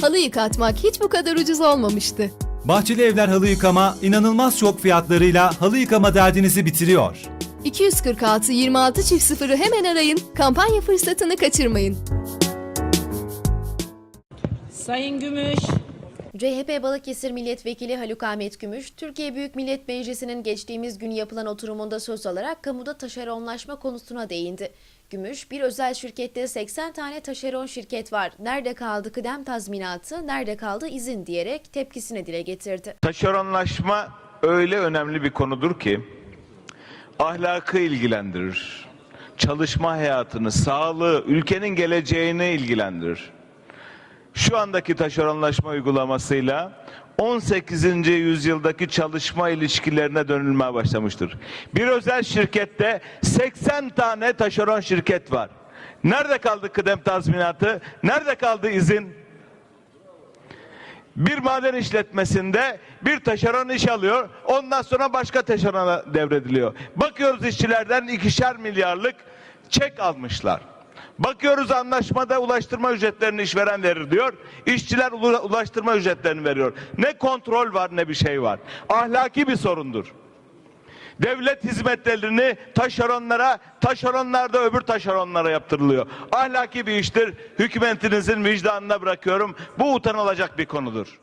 Halı yıkatmak hiç bu kadar ucuz olmamıştı. Bahçeli Evler Halı Yıkama inanılmaz şok fiyatlarıyla halı yıkama derdinizi bitiriyor. 246 26 çift sıfırı hemen arayın. Kampanya fırsatını kaçırmayın. Sayın Gümüş. CHP Balıkesir Milletvekili Haluk Ahmet Gümüş, Türkiye Büyük Millet Meclisi'nin geçtiğimiz gün yapılan oturumunda söz alarak kamuda taşeronlaşma konusuna değindi. Gümüş, bir özel şirkette 80 tane taşeron şirket var. Nerede kaldı kıdem tazminatı, nerede kaldı izin diyerek tepkisini dile getirdi. Taşeronlaşma öyle önemli bir konudur ki ahlakı ilgilendirir. Çalışma hayatını, sağlığı, ülkenin geleceğini ilgilendirir. Şu andaki taşeronlaşma uygulamasıyla 18. yüzyıldaki çalışma ilişkilerine dönülmeye başlamıştır. Bir özel şirkette 80 tane taşeron şirket var. Nerede kaldı kıdem tazminatı? Nerede kaldı izin? bir maden işletmesinde bir taşeron iş alıyor. Ondan sonra başka taşerona devrediliyor. Bakıyoruz işçilerden ikişer milyarlık çek almışlar. Bakıyoruz anlaşmada ulaştırma ücretlerini işveren verir diyor. İşçiler ula- ulaştırma ücretlerini veriyor. Ne kontrol var ne bir şey var. Ahlaki bir sorundur. Devlet hizmetlerini taşeronlara, taşeronlar da öbür taşeronlara yaptırılıyor. Ahlaki bir iştir. Hükümetinizin vicdanına bırakıyorum. Bu utanılacak bir konudur.